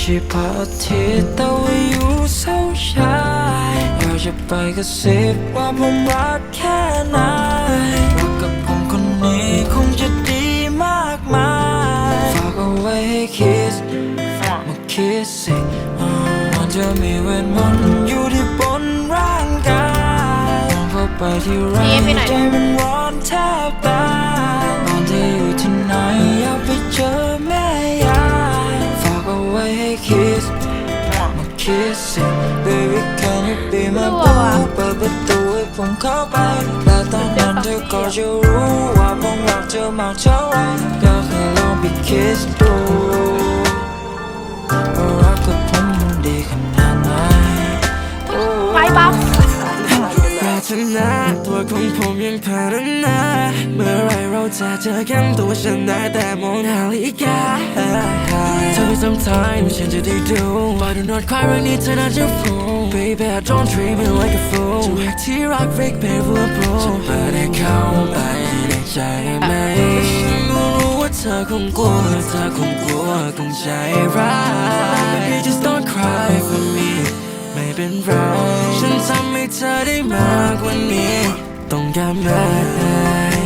ใช่พระอาทิตย์แต่ว่าอยู่เสาชายอยากจะไปกระซิบว่าผมรักแค่ไหนรักกับผมคนนี้คงจะดีมากมายฝากเอาไว้ให้คิดมาคิดสิอ่ามันจะมีเวทมนต์อยู่ที่บนร่างกายมองเข้าไปที่ไรนี่ไปไหนใจมันร้อนแทบตายากเอาไว้ให้คิดมาคิดสิ baby can you be my กลัว boo ว่ะเปิดประตูให้ผมเข้าไป และตอนนั้นเธอก็จะรู้ว่าผมรักเธอมากเท่าไรอยากให้ลองไปคิด นาตัวของผมยังผ่านนา เมื่อไรเราจะเจอกันตัวฉันได้แต่มองนาฬิกาเธอไป sometime ฉันจะได้ดู But do not cry เรื่องนี้เธอน่าจะฟู Baby I don't treat me like a fool จะรักที่รัก fake baby bro ฉันไม่ได้เข้าไปในใจไหมฉันรู้ว่าเธอคงกลัวเธอคงกลัวคงใจร้าย Baby just don't cry for me ไม่เป็นไร ฉันทำให้เธอได้มากกว่านี้ ต้องการไหม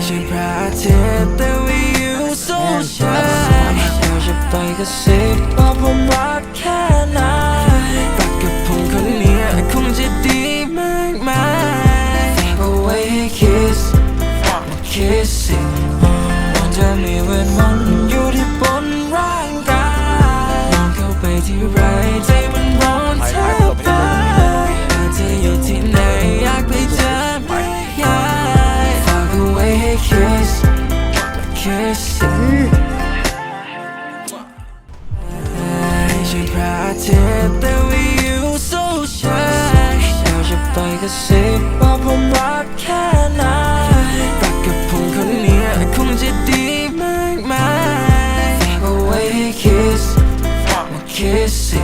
ใช่พระอาทิตย์แต่ว่าอยู่โซชายอยากจะไปกระซิบว่าผมรักแค่ไหนรักกับผมคนนี้คงจะดีมากมายกเอาไว้ให้คิสมาคิสสิมันจะมีเวทมนต์อยู่ที่บนร่างกายมองเข้าไปที่ไรใจ ไว้ให้คิสคิสสิใช่พระอาทิตย์แต่ว่าอยู่โซชายอยากจะไปกระซิบว่าผมรักแค่ไหนรักกับผมคนนี้คงจะดีมากมายฝากเอาไว้ให้คิสมาคิสสิ